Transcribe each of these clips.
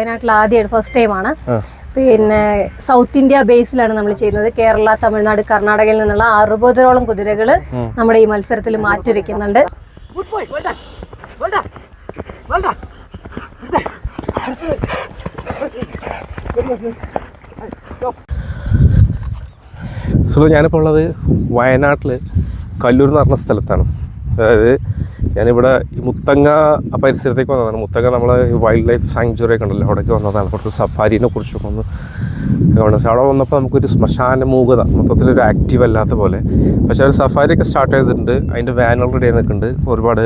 വയനാട്ടിൽ ആദ്യമായിട്ട് ഫസ്റ്റ് ടൈമാണ് പിന്നെ സൗത്ത് ഇന്ത്യ ബേസിലാണ് നമ്മൾ ചെയ്യുന്നത്. കേരള തമിഴ്നാട് കർണാടകയിൽ നിന്നുള്ള അറുപതോളം കുതിരകൾ നമ്മുടെ ഈ മത്സരത്തിൽ മാറ്റുരയ്ക്കുന്നുണ്ട് സുഖം ഞാനിപ്പോൾ ഉള്ളത് വയനാട്ടിൽ കല്ലൂർ എന്ന് പറഞ്ഞ സ്ഥലത്താണ്. അതായത് ഞാനിവിടെ ഈ മുത്തങ്ങ പരിസരത്തേക്ക് വന്നതാണ്. മുത്തങ്ങ നമ്മൾ വൈൽഡ് ലൈഫ് സാങ്ച്വറി ഒക്കെ ഉണ്ടല്ലോ അവിടേക്ക് വന്നതാണ്. കുറച്ച് സഫാരിനെ കുറിച്ചൊക്കെ ഒന്ന് കാണുന്നത് പക്ഷേ അവിടെ വന്നപ്പോൾ നമുക്കൊരു ശ്മശാന മൂകത മൊത്തത്തിലൊരു ആക്റ്റീവ് അല്ലാത്ത പോലെ. പക്ഷേ അവർ സഫാരി ഒക്കെ സ്റ്റാർട്ട് ചെയ്തിട്ടുണ്ട്. അതിന്റെ വാൻ ഓൾറെഡി ആയി നിൽക്കുന്നുണ്ട്. ഒരുപാട്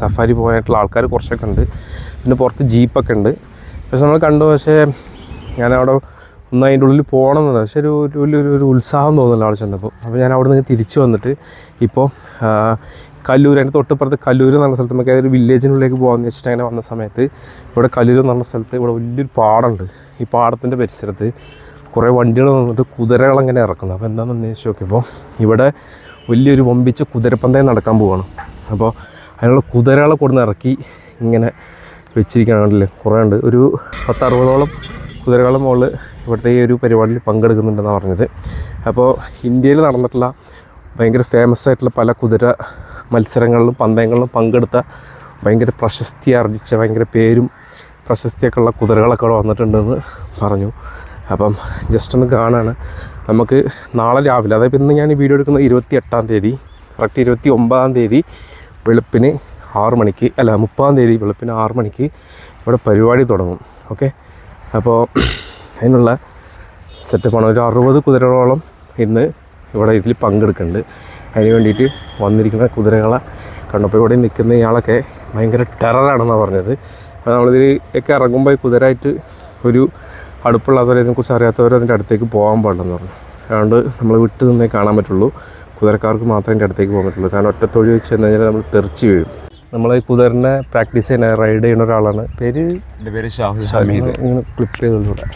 സഫാരി പോകാനായിട്ടുള്ള ആൾക്കാർ കുറച്ചൊക്കെ ഉണ്ട്. പിന്നെ പുറത്ത് ജീപ്പൊക്കെ ഉണ്ട്. പക്ഷെ നമ്മൾ കണ്ടു പക്ഷേ ഞാനവിടെ ഒന്ന് അതിന്റെ ഉള്ളിൽ പോകണം എന്നുള്ളത് പക്ഷെ ഒരു വലിയൊരു ഒരു ഉത്സാഹം തോന്നുന്നില്ല അവിടെ ചെന്നപ്പോൾ. അപ്പോൾ ഞാൻ അവിടെ നിന്ന് തിരിച്ചു വന്നിട്ട് ഇപ്പോൾ കല്ലൂർ അതിന്റെ തൊട്ടിപ്പുറത്ത് കല്ലൂർ എന്ന് പറഞ്ഞ സ്ഥലത്ത് നമുക്ക് ഒരു വില്ലേജിനുള്ളിലേക്ക് പോകാമെന്ന് വെച്ചിട്ട് അങ്ങനെ വന്ന സമയത്ത് ഇവിടെ കല്ലൂർ എന്ന് പറഞ്ഞ സ്ഥലത്ത് ഇവിടെ വലിയൊരു പാടമുണ്ട്. ഈ പാടത്തിന്റെ പരിസരത്ത് കുറേ വണ്ടികൾ വന്നിട്ട് കുതിരകൾ അങ്ങനെ ഇറക്കുന്നത് അപ്പോൾ എന്താണെന്ന് അന്വേഷിച്ച് നോക്കിയപ്പോൾ ഇവിടെ വലിയൊരു വമ്പിച്ച കുതിരപ്പന്തയം നടക്കാൻ പോവാണ്. അപ്പോൾ അതിനുള്ള കുതിരകളെ കൊടുന്ന് ഇറക്കി ഇങ്ങനെ വെച്ചിരിക്കുകയാണല്ലേ കുറേ ഉണ്ട്. ഒരു പത്തറുപതോളം കുതിരകളും മുകളിൽ ഇവിടുത്തെ ഈ ഒരു പരിപാടിയിൽ പങ്കെടുക്കുന്നുണ്ടെന്നാണ് പറഞ്ഞത്. അപ്പോൾ ഇന്ത്യയിൽ നടന്നിട്ടുള്ള ഭയങ്കര ഫേമസ് ആയിട്ടുള്ള പല കുതിര മത്സരങ്ങളിലും പന്തയങ്ങളിലും പങ്കെടുത്ത ഭയങ്കര പ്രശസ്തി ആർജിച്ച ഭയങ്കര പേരും പ്രശസ്തിയൊക്കെ ഉള്ള കുതിരകളൊക്കെ അവിടെ വന്നിട്ടുണ്ടെന്ന് പറഞ്ഞു. അപ്പം ജസ്റ്റ് ഒന്ന് കാണാണ്. നമുക്ക് നാളെ രാവിലെ അതായത് ഇന്ന് ഞാൻ വീഡിയോ എടുക്കുന്നത് ഇരുപത്തി എട്ടാം തീയതി കറക്റ്റ് ഇരുപത്തി ഒമ്പതാം തീയതി വെളുപ്പിന് ആറ് മണിക്ക് അല്ല മുപ്പതാം തീയതി വെളുപ്പിന് ആറ് മണിക്ക് ഇവിടെ പരിപാടി തുടങ്ങും. ഓക്കെ അപ്പോൾ അതിനുള്ള സെറ്റപ്പാണ് ഒരു അറുപത് കുതിരകളോളം ഇന്ന് ഇവിടെ ഇതിൽ പങ്കെടുക്കുന്നുണ്ട്. അതിന് വേണ്ടിയിട്ട് വന്നിരിക്കുന്ന കുതിരകളെ കണ്ടപ്പോൾ ഇവിടെ നിൽക്കുന്ന ഇയാളൊക്കെ ഭയങ്കര ടെററാണെന്നാണ് പറഞ്ഞത്. അപ്പോൾ നമ്മളിതിൽ ഒക്കെ ഇറങ്ങുമ്പോൾ ഈ കുതിരായിട്ട് ഒരു അടുപ്പുള്ളവരെ ഇതിനെക്കുറിച്ച് അറിയാത്തവർ അതിന്റെ അടുത്തേക്ക് പോകാൻ പാടില്ലെന്ന് പറഞ്ഞു. അതുകൊണ്ട് നമ്മൾ വിട്ട് നിന്നേ കാണാൻ പറ്റുള്ളൂ. കുതിരക്കാർക്ക് മാത്രമേ എന്റെ അടുത്തേക്ക് പോകാൻ പറ്റുള്ളൂ. കാരണം ഒറ്റത്തൊഴി വെച്ച് കഴിഞ്ഞ് കഴിഞ്ഞാൽ നമ്മൾ തെറിച്ച് വീഴും. നമ്മൾ ഈ കുതിരനെ പ്രാക്ടീസ് ചെയ്യുന്ന റൈഡ് ചെയ്യുന്ന ഒരാളാണ്. പേര്? എന്റെ പേര് ഷാഹുൽ ഷമീദ് ഇങ്ങനെ ക്ലിപ്പ് ചെയ്തോളൂടെ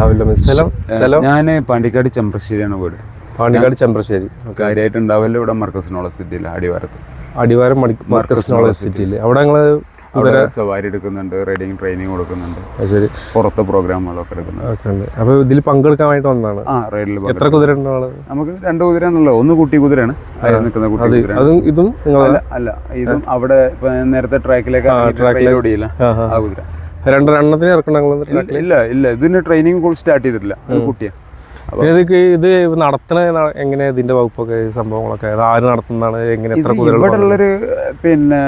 രാവിലെ സ്ഥലം സ്ഥലം? ഞാൻ പാണ്ടിക്കാട് ചെമ്പ്രശ്ശേരിയാണ് വീട്. പാണ്ടിക്കാട് ചെമ്പ്രശ്ശേരി. കാര്യമായിട്ട് ഉണ്ടാവല്ലോ ഇവിടെ മർക്കസ് നോളജ് സിറ്റിയിൽ അടിവാരത്ത്. അടിവാരം മർക്കസ് നോളജ് സിറ്റിയിൽ അവിടെ ഞങ്ങൾ സവാരി എടുക്കുന്നുണ്ട് റൈഡിങ് ട്രെയിനിങ് കൊടുക്കുന്നുണ്ട്. ശരി. പുറത്തെ പ്രോഗ്രാമുകളൊക്കെ എടുക്കുന്നുണ്ട്. അപ്പോൾ ഇതിൽ പങ്കെടുക്കാനായിട്ട് വന്നതാണ്. ആ റൈഡിൽ എത്ര കുതിര നമുക്ക് രണ്ട് കുതിരയാണല്ലോ ഒന്ന് കുട്ടി കുതിരയാണ്. അതിൽ നിൽക്കുന്ന കുട്ടി അതും ഇതും അല്ല അല്ല ഇതും അവിടെ നേരത്തെ ട്രാക്കിലേക്ക് ആ. ആ കുതിര. രണ്ട് എണ്ണത്തിന് ഇറക്കണം ഇല്ല, ഇല്ല ഇതിന് ട്രെയിനിങ് സ്റ്റാർട്ട് ചെയ്തിട്ടില്ല. കുട്ടിയാ. ഇത് ഇത് നടത്തണ എങ്ങനെ ഇതിന്റെ വകുപ്പൊക്കെ സംഭവങ്ങളൊക്കെ? ആര് നടത്തുന്നതാണ്? എങ്ങനെ എത്ര കുതിരകൾ പിന്നെ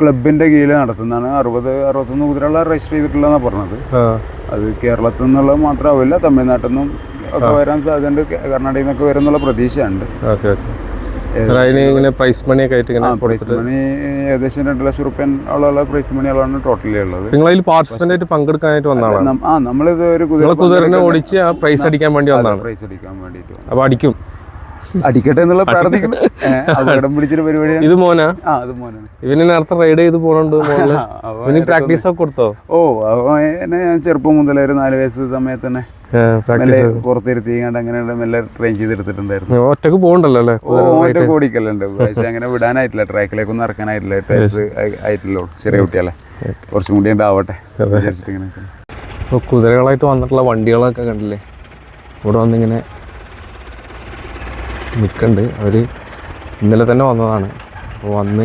ക്ലബിന്റെ കീഴിൽ നടത്തുന്നതാണ്. അറുപത് അറുപത്തൊന്ന് കുതിരകളെ രജിസ്റ്റർ ചെയ്തിട്ടുള്ളതാണ് പറഞ്ഞത്. അത് കേരളത്തിൽ നിന്നുള്ളത് മാത്രമാവില്ല തമിഴ്നാട്ടിൽ നിന്നും ഒക്കെ വരാൻ സാധ്യതയുണ്ട്. കർണാടകയിൽ നിന്നൊക്കെ വരുന്നുള്ള പ്രതീക്ഷയുണ്ട്. Okay okay. അതിന് ഇങ്ങനെ പ്രൈസ് മണി ഒക്കെ ആയിട്ട് ഇങ്ങനെ പ്രൈസ് മണി ഏകദേശം രണ്ട് ലക്ഷം റുപ്യൻ ഉള്ള പ്രൈസ് മണികളാണ് ടോട്ടലി ഉള്ളത്. നിങ്ങൾ അതിൽ പാർട്ടിസിപ്പന്റ് ആയിട്ട് പങ്കെടുക്കാനായിട്ട് വന്നതാണ് ആ നമ്മളിത് ഒരു നിങ്ങൾ കുതിരനെ ഓടിച്ച് ആ പ്രൈസ് അടിക്കാൻ വേണ്ടി വന്നതാണ് പ്രൈസ് അടിക്കാൻ വേണ്ടിയിട്ട് അപ്പോൾ അപ്പൊ അടിക്കും. അടിക്കട്ടെ എന്നുള്ള പ്രാർത്ഥിക്കുന്നു. ഏ, അപകടം പിടിച്ചൊരു പരിപാടിയാണ്. ഇത് മോനാ? ആ അത് മോനാണ്. ഇവന് നേരത്തെ റൈഡ് ചെയ്ത് പോണുണ്ട് പ്രാക്ടീസ് ഒക്കെ കൊടുത്തോ? ഓ എന്നെ ഞാൻ ചെറുപ്പം മുതലേ ഒരു നാല് വയസ്സ് സമയത്ത് തന്നെ പുറത്തിരുത്തി അങ്ങനെയുള്ള അങ്ങനെ മെല്ലെ ട്രെയിൻ ചെയ്തെടുത്തിട്ടുണ്ടായിരുന്നു. ഒറ്റയ്ക്ക് പോകണ്ടല്ലോ അല്ലേ? ഓ ഒറ്റ കോടിക്കല്ലുണ്ട്. പക്ഷെ അങ്ങനെ വിടാനായിട്ടില്ല. ട്രാക്കിലേക്കൊന്നും ഇറക്കാനായിട്ടില്ല. ടൈസ് ആയിട്ടില്ലോ ചെറിയ കുട്ടികളെ കുറച്ചും കൂടി ഉണ്ടാവട്ടെ വിചാരിച്ചിട്ട് ഇങ്ങനെ ഇപ്പോൾ കുതിരകളായിട്ട് വന്നിട്ടുള്ള വണ്ടികളൊക്കെ കണ്ടില്ലേ? ഇവിടെ വന്നിങ്ങനെ നിൽക്കുന്നുണ്ട് അവർ ഇന്നലെ തന്നെ വന്നതാണ്. അപ്പോൾ വന്ന്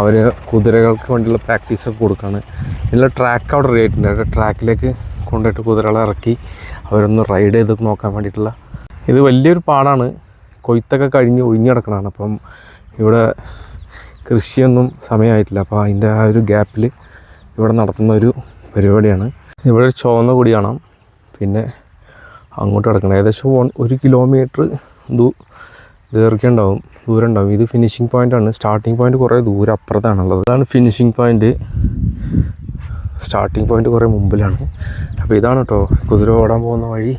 അവർ കുതിരകൾക്ക് വേണ്ടിയുള്ള പ്രാക്ടീസൊക്കെ കൊടുക്കുകയാണ് ഇതിനുള്ള ട്രാക്ക് അവിടെ റെഡി ആയിട്ടുണ്ട്. അവരുടെ ട്രാക്കിലേക്ക് കൊണ്ടുപോയിട്ട് കുതിരകളെ ഇറക്കി അവരൊന്ന് റൈഡ് ചെയ്ത് നോക്കാൻ വേണ്ടിയിട്ടുള്ള ഇത് വലിയൊരു പാടാണ്. കൊയ്ത്തൊക്കെ കഴിഞ്ഞ് ഒഴിഞ്ഞു കിടക്കണതാണ്. അപ്പം ഇവിടെ കൃഷിയൊന്നും സമയമായിട്ടില്ല. അപ്പോൾ അതിന്റെ ആ ഒരു ഗ്യാപ്പിൽ ഇവിടെ നടത്തുന്ന ഒരു പരിപാടിയാണ്. ഇവിടെ ഒരു ചുവന്ന കൂടിയാണ് പിന്നെ അങ്ങോട്ട് കിടക്കണം. ഏകദേശം ഒരു കിലോമീറ്റർ ദൂ ദീർഘ്യം ദൂരം ഉണ്ടാവും. ഇത് ഫിനിഷിംഗ് പോയിന്റാണ് സ്റ്റാർട്ടിംഗ് പോയിന്റ് കുറേ ദൂരം അപ്പുറത്താണുള്ളത്. അതാണ് ഫിനിഷിംഗ് പോയിന്റ് സ്റ്റാർട്ടിംഗ് പോയിന്റ് കുറേ മുമ്പിലാണ്. അപ്പോൾ ഇതാണ് കേട്ടോ കുതിര ഓടാൻ പോകുന്ന വഴി.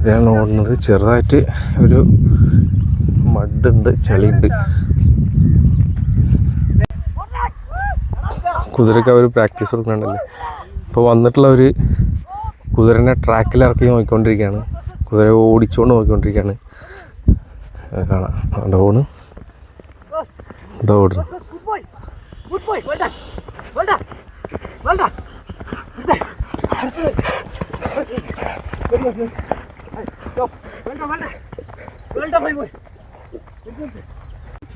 ഇതാണ് ഓടുന്നത്. ചെറുതായിട്ട് ഒരു മഡുണ്ട് ചളിയുണ്ട്. കുതിരയ്ക്ക് അവർ പ്രാക്ടീസ് കൊടുക്കുന്നുണ്ടല്ലേ? ഇപ്പോൾ വന്നിട്ടുള്ളവർ കുതിരനെ ട്രാക്കിൽ ഇറക്കി നോക്കിക്കൊണ്ടിരിക്കുകയാണ്. കുതിര ഓടിച്ചുകൊണ്ട് നോക്കിക്കൊണ്ടിരിക്കുകയാണ്. കാണാം. അവിടെ ഓണ്. ഓടുന്നു.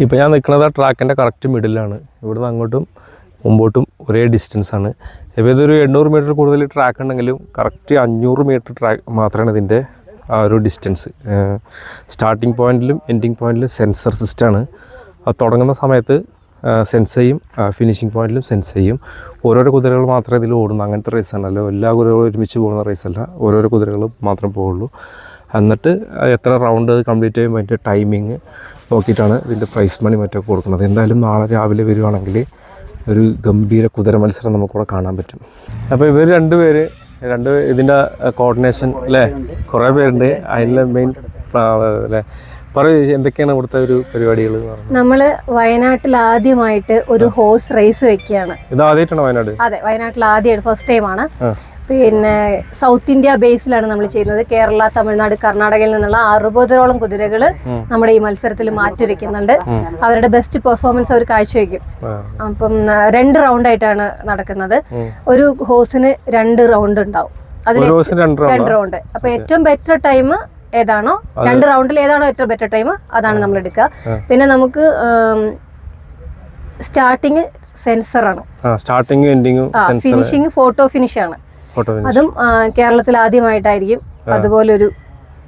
ഇപ്പോൾ ഞാൻ നിൽക്കുന്നത് ആ ട്രാക്കിന്റെ കറക്റ്റ് മിഡിലാണ് ഇവിടുന്ന് അങ്ങോട്ടും മുമ്പോട്ടും ഒരേ ഡിസ്റ്റൻസ് ആണ്. ഇപ്പോൾ ഇതൊരു എണ്ണൂറ് മീറ്റർ കൂടുതൽ ട്രാക്ക് ഉണ്ടെങ്കിലും കറക്റ്റ് അഞ്ഞൂറ് മീറ്റർ ട്രാക്ക് മാത്രമാണ് ഇതിന്റെ ആ ഒരു ഡിസ്റ്റൻസ് സ്റ്റാർട്ടിങ് പോയിന്റിലും എൻഡിങ് പോയിന്റിലും സെൻസർ സിസ്റ്റമാണ് അത് തുടങ്ങുന്ന സമയത്ത് സെൻസ് ചെയ്യും ഫിനിഷിംഗ് പോയിന്റിലും സെൻസ് ചെയ്യും. ഓരോരോ കുതിരകൾ മാത്രമേ ഇതിൽ ഓടുന്നു. അങ്ങനത്തെ റേസ് ആണല്ലോ എല്ലാ കുതിരകളും ഒരുമിച്ച് പോകുന്ന റേസ് അല്ല. ഓരോരോ കുതിരകൾ മാത്രം പോകുള്ളൂ. എന്നിട്ട് എത്ര റൗണ്ട് കംപ്ലീറ്റ് ചെയ്യുമ്പോൾ അതിന്റെ ടൈമിങ് നോക്കിയിട്ടാണ് ഇതിന്റെ പ്രൈസ് മണി മറ്റൊക്കെ കൊടുക്കുന്നത്. എന്തായാലും നാളെ രാവിലെ വരുവാണെങ്കിൽ ഒരു ഗംഭീര കുതിര മത്സരം നമുക്കിവിടെ കാണാൻ പറ്റും. അപ്പോൾ ഇവർ രണ്ടുപേര് രണ്ട് ഇതിന്റെ കോർഡിനേഷൻ അല്ലേ കുറേ പേരുണ്ട്. അതിന്റെ മെയിൻ അല്ലേ പറയൂ എന്തൊക്കെയാണ് ഇവിടുത്തെ ഒരു പരിപാടികൾ നമ്മൾ നമ്മൾ വയനാട്ടിൽ ആദ്യമായിട്ട് ഒരു ഹോഴ്സ് റേസ് വെക്കുകയാണ്. ഇത് ആദ്യമായിട്ടാണ് വയനാട്? അതെ വയനാട്ടിൽ ആദ്യമായിട്ട് ഫസ്റ്റ് ടൈമാണ്. പിന്നെ സൗത്ത് ഇന്ത്യ ബേസിലാണ് നമ്മൾ ചെയ്യുന്നത്. കേരള തമിഴ്നാട് കർണാടകയിൽ നിന്നുള്ള അറുപതോളം കുതിരകൾ നമ്മുടെ ഈ മത്സരത്തിൽ മാറ്റുരയ്ക്കുന്നുണ്ട് അവരുടെ ബെസ്റ്റ് പെർഫോമൻസ് അവർ കാഴ്ചവെക്കും. അപ്പം രണ്ട് റൗണ്ട് ആയിട്ടാണ് നടക്കുന്നത്. ഒരു ഹോസിന് രണ്ട് റൗണ്ട് ഉണ്ടാവും. അതിൽ രണ്ട് റൗണ്ട് അപ്പൊ ഏറ്റവും ബെറ്റർ ടൈം ഏതാണോ രണ്ട് റൗണ്ടിൽ ഏതാണോ ഏറ്റവും ബെറ്റർ ടൈം അതാണ് നമ്മൾ എടുക്കുക. പിന്നെ നമുക്ക് സ്റ്റാർട്ടിങ് സെൻസർ ആണ്. ഫിനിഷിങ് ഫോട്ടോ ഫിനിഷ് ആണ്. അതും കേരളത്തിൽ ആദ്യമായിട്ടായിരിക്കും. അതുപോലൊരു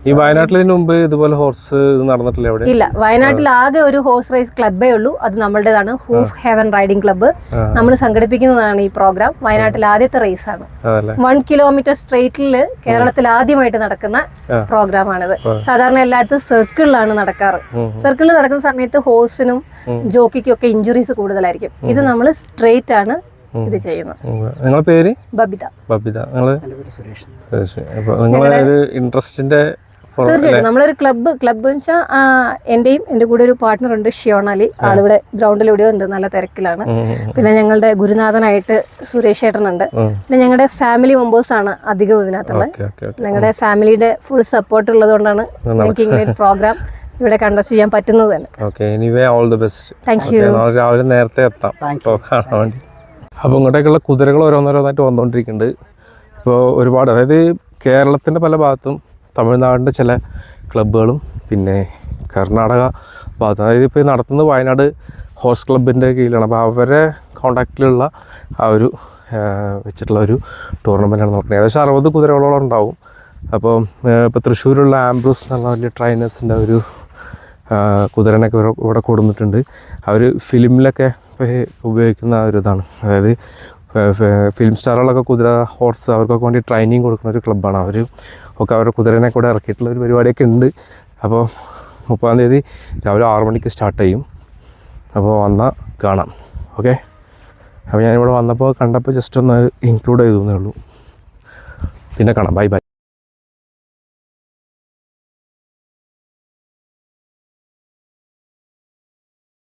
ഈ വയനാട്ടിൽ ഇതിന് മുമ്പ് ഇതുപോലെ ഹോർസ് നടന്നിട്ടില്ല എവിടെ ഇല്ല വയനാട്ടിൽ ആകെ ഒരു ഹോഴ്സ് റേസ് ക്ലബ്ബേ ഉള്ളൂ. അത് നമ്മളുടേതാണ് ഹൂഫ് ഹെവൻ റൈഡിംഗ് ക്ലബ്ബ് നമ്മൾ സംഘടിപ്പിക്കുന്നതാണ് ഈ പ്രോഗ്രാം വയനാട്ടിൽ ആദ്യത്തെ റേസ് ആണ്. വൺ കിലോമീറ്റർ സ്ട്രേറ്റിൽ കേരളത്തിൽ ആദ്യമായിട്ട് നടക്കുന്ന പ്രോഗ്രാം പ്രോഗ്രാമാണിത് സാധാരണ എല്ലായിടത്തും സർക്കിളിലാണ് നടക്കാറ്. സർക്കിളിൽ നടക്കുന്ന സമയത്ത് ഹോഴ്സിനും ജോക്കിക്കും ഒക്കെ ഇഞ്ചുറീസ് കൂടുതലായിരിക്കും. ഇത് നമ്മൾ സ്ട്രേറ്റ് ആണ് ഇത് ചെയ്യുന്നത് നിങ്ങളുടെ പേര്? ബബിത. ബബിത. നിങ്ങൾ? സുരേഷ് അപ്പോൾ നിങ്ങളെ ഒരു ഇൻട്രസ്റ്റിന്റെ തീർച്ചയായിട്ടും. നമ്മളൊരു ക്ലബ്ബ് ക്ലബ്ബ് എന്ന് വെച്ചാൽ എന്റെയും എന്റെ കൂടെ ഒരു പാർട്ട്ണർ ഉണ്ട് ഷിയോണാലി. ആളിവിടെ ഗ്രൗണ്ടിലൂടെയോ ഉണ്ട് നല്ല തിരക്കിലാണ്. പിന്നെ ഞങ്ങളുടെ ഗുരുനാഥനായിട്ട് സുരേഷ് ഏട്ടനുണ്ട്. പിന്നെ ഞങ്ങളുടെ ഫാമിലി മെമ്പേഴ്സ് ആണ് അധികം ഇതിനകത്തുള്ളത്. ഞങ്ങളുടെ ഫാമിലിയുടെ ഫുൾ സപ്പോർട്ട് ഉള്ളത് കൊണ്ടാണ് എനിക്ക് ഇങ്ങനെ ഒരു പ്രോഗ്രാം ഇവിടെ കണ്ടസ്റ്റ് ചെയ്യാൻ പറ്റുന്നത് തന്നെ. Okay anyway all the best thank you രാവിലെ നേരത്തെ എത്താം. കാണാൻ വേണ്ടി. അപ്പോൾ ഇങ്ങോട്ടേക്കുള്ള കുതിരകൾ ഓരോന്നോരോന്നായിട്ട് വന്നുകൊണ്ടിരിക്കുന്നുണ്ട്. ഇപ്പോൾ ഒരുപാട് അതായത് കേരളത്തിന്റെ പല ഭാഗത്തും തമിഴ്നാടിന്റെ ചില ക്ലബ്ബുകളും പിന്നെ കർണാടക ഭാഗത്തും അതായത് ഇപ്പോൾ നടത്തുന്നത് വയനാട് ഹോഴ്സ് ക്ലബിന്റെ കീഴിലാണ്. അപ്പോൾ അവരെ കോണ്ടാക്റ്റിലുള്ള ആ ഒരു വെച്ചിട്ടുള്ള ഒരു ടൂർണമെന്റാണ് നടക്കുന്നത്. ഏകദേശം അറുപത് കുതിരകളോളം ഉണ്ടാവും. അപ്പോൾ ഇപ്പോൾ തൃശ്ശൂരുള്ള ആംബ്രൂസ് എന്നുള്ള വലിയ ട്രൈനേഴ്സിന്റെ ഒരു കുതിരനൊക്കെ ഇവിടെ കൊടുന്നിട്ടുണ്ട്. അവർ ഫിലിമിലൊക്കെ ഉപയോഗിക്കുന്ന ഒരു ഇതാണ് അതായത് ഫിലിം സ്റ്റാറുകളൊക്കെ കുതിര ഹോർസ് അവർക്കൊക്കെ വേണ്ടി ട്രെയിനിങ് കൊടുക്കുന്ന ഒരു ക്ലബ്ബാണ് അവർ ഒക്കെ അവരുടെ കുതിരനെ കൂടെ ഇറക്കിയിട്ടുള്ള ഒരു പരിപാടിയൊക്കെ ഉണ്ട്. അപ്പോൾ മുപ്പതാം തീയതി രാവിലെ ആറു മണിക്ക് സ്റ്റാർട്ട് ചെയ്യും. അപ്പോൾ വന്നാൽ കാണാം. ഓക്കെ അപ്പോൾ ഞാനിവിടെ വന്നപ്പോൾ കണ്ടപ്പോൾ ജസ്റ്റ് ഒന്ന് ഇൻക്ലൂഡ് ചെയ്തു എന്നേ ഉള്ളൂ. പിന്നെ കാണാം. Bye bye